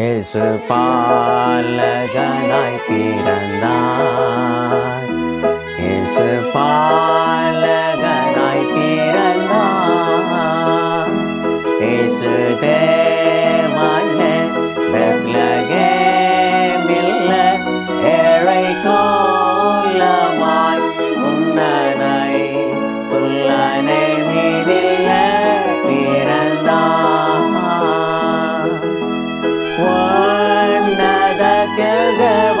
இயேசு பாலகனாய் பிறந்தான் ಜಗವ